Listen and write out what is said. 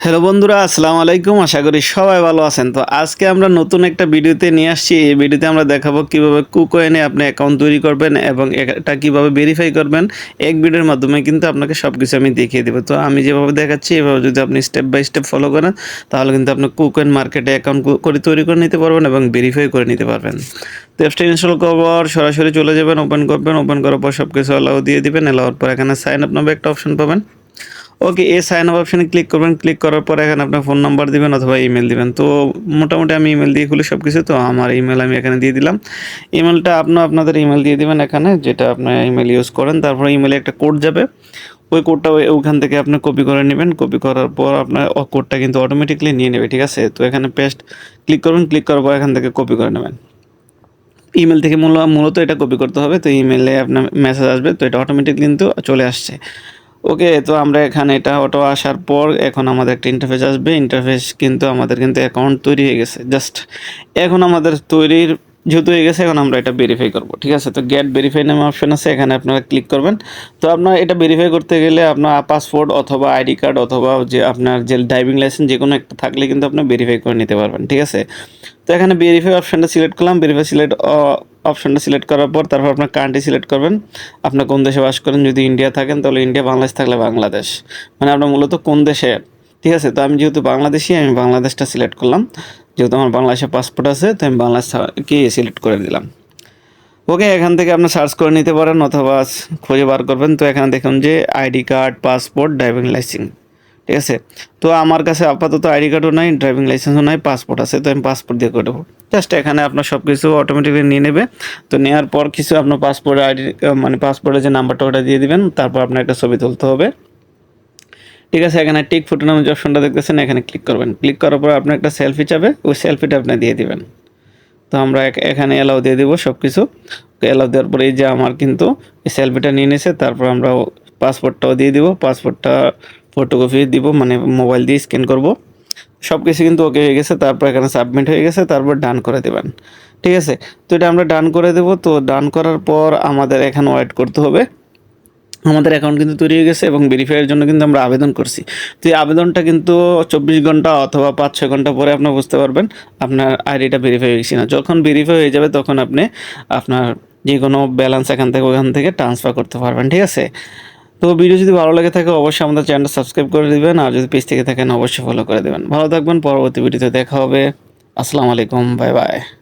Hello বন্ধুরা, আসসালামু আলাইকুম। আশা করি সবাই ভালো আছেন। তো আজকে আমরা নতুন একটা ভিডিওতে নিয়ে আসছি। এই ভিডিওতে আমরা দেখাবো কীভাবে কুকোয়েনে আপনি অ্যাকাউন্ট তৈরি করবেন এবং এটা কীভাবে ভেরিফাই করবেন। এক ভিডিওর মাধ্যমে কিন্তু আপনাকে সব কিছু আমি দেখিয়ে দেবো। তো আমি যেভাবে দেখাচ্ছি, এভাবে যদি আপনি স্টেপ বাই স্টেপ ফলো করেন, তাহলে কিন্তু আপনি কুকোয়েন মার্কেটে অ্যাকাউন্ট করে তৈরি করে নিতে পারবেন এবং ভেরিফাই করে নিতে পারবেন। তো অ্যাপসটা ইনস্টল করার সরাসরি চলে যাবেন ওপেন করবেন। ওপেন করার পর সব কিছু অ্যালাউ দিয়ে দিবেন। অ্যালাউর পর এখানে সাইন আপ নামে একটা অপশন পাবেন। ওকে এ সাইন আপ অপশানে ক্লিক করবেন। ক্লিক করার পর এখানে আপনার ফোন নাম্বার দিবেন অথবা ইমেল দিবেন। তো মোটামুটি আমি ইমেল দিয়ে খুলি সব কিছু তো আমার ইমেল আমি এখানে দিয়ে দিলাম। ইমেলটা আপনার, আপনাদের ইমেল দিয়ে দিবেন এখানে, যেটা আপনার ইমেল ইউজ করেন। তারপর ইমেলে একটা কোড যাবে। ওই কোডটা ওইখান থেকে আপনি কপি করে নেবেন। কপি করার পর আপনার কোডটা কিন্তু অটোমেটিকলি নিয়ে নেবে, ঠিক আছে? তো এখানে পেস্ট ক্লিক করবেন। ক্লিক করার পর এখান থেকে কপি করে নেবেন। ইমেল থেকে মূল, মূলত এটা কপি করতে হবে। তো ইমেলে আপনার মেসেজ আসবে। তো এটা অটোমেটিক কিন্তু চলে আসছে। ওকে, তো আমরা এখানে এটা অটো আসার পর এখন আমাদের একটা ইন্টারফেস আসবে। ইন্টারফেস কিন্তু আমাদের কিন্তু অ্যাকাউন্ট তৈরি হয়ে গেছে। জাস্ট এখন আমাদের তৈরির যেহেতু হয়ে গেছে, এখন আমরা এটা ভেরিফাই করব, ঠিক আছে? তো গেট ভেরিফাই নামে অপশন আছে, এখানে আপনারা ক্লিক করবেন। তো আপনার এটা ভেরিফাই করতে গেলে আপনার পাসপোর্ট অথবা আইডি কার্ড অথবা যে আপনার যে ড্রাইভিং লাইসেন্স যে কোনো একটা থাকলে কিন্তু আপনি ভেরিফাই করে নিতে পারবেন, ঠিক আছে? তো এখানে ভেরিফাই অপশনটা সিলেক্ট করলাম ভেরিফাই সিলেক্ট অপশনটা সিলেক্ট করার পর তারপর আপনার কান্ট্রি সিলেক্ট করবেন। আপনার কোন দেশে বাস করেন, যদি ইন্ডিয়া থাকেন, তাহলে ইন্ডিয়া বাংলাদেশ থাকলে বাংলাদেশ মানে আপনার মূলত কোন দেশে, ঠিক আছে? তো আমি যেহেতু বাংলাদেশি, আমি বাংলাদেশটা সিলেক্ট করলাম। যেহেতু আমার বাংলাদেশে পাসপোর্ট আছে, তো আমি বাংলাদেশকে সিলেক্ট করে দিলাম। ওকে এখান থেকে আপনি সার্চ করে নিতে পারেন অথবা খুঁজে বার করবেন। তো এখানে দেখুন যে ID card passport driving licence ঠিক আছে? তো আমার কাছে আপাতত আইডি কার্ডও নাই ড্রাইভিং লাইসেন্সও নাই পাসপোর্ট আছে, তো আমি পাসপোর্ট দিয়ে করে দেবো। জাস্ট এখানে আপনার সব কিছু অটোমেটিকলি নিয়ে নেবে। তো নেওয়ার পর কিছু আপনার পাসপোর্ট আইডি মানে পাসপোর্টের যে নাম্বারটা ওটা দিয়ে দিবেন। তারপর আপনার একটা ছবি তুলতে হবে। ঠিক আছে, এখানে টিক ফটো নামে যে অপশনটা দেখতেছেন, এখানে ক্লিক করবেন। ক্লিক করার পর আপনি একটা সেলফি চাবে, ওই সেলফিটা আপনি দিয়ে দিবেন। তো আমরা এখানে অ্যালাউ দিয়ে দেবো সব কিছু অ্যালাউ দেওয়ার পরে এই যে আমার কিন্তু এই সেলফিটা নিয়ে নিয়েছে তারপর আমরা পাসপোর্টটাও দিয়ে দিব পাসপোর্টটা ফটোকপি দিব মানে মোবাইল দিয়ে স্ক্যান করব। সব কিছু কিন্তু ওকে হয়ে গেছে, তারপর এখানে সাবমিট হয়ে গেছে, তারপর ডান করে দেবেন। ঠিক আছে? তো এটা আমরা ডান করে দেব, তো ডান করার পর আমাদের এখানে ওয়েট করতে হবে। আমাদের অ্যাকাউন্ট কিন্তু তৈরি হয়ে গেছে এবং ভেরিফাইয়ের জন্য কিন্তু আমরা আবেদন করছি। তো এই আবেদনটা কিন্তু চব্বিশ ঘণ্টা অথবা পাঁচ ছয় ঘণ্টা পরে আপনার বুঝতে পারবেন, আপনার আইডিটা ভেরিফাই হয়েছে না যখন ভেরিফাই হয়ে যাবে তখন আপনি আপনার যে কোনো ব্যালেন্স এখান থেকে ওখান থেকে ট্রান্সফার করতে পারবেন, ঠিক আছে? তো ভিডিও যদি ভালো লাগে থাকে অবশ্যই আমাদের চ্যানেলটা সাবস্ক্রাইব করে দেবেন, আর যদি পেজ থেকে থাকেন অবশ্যই ফলো করে দেবেন। ভালো থাকবেন, পরবর্তী ভিডিওতে দেখা হবে। আসসালামু আলাইকুম বাই বাই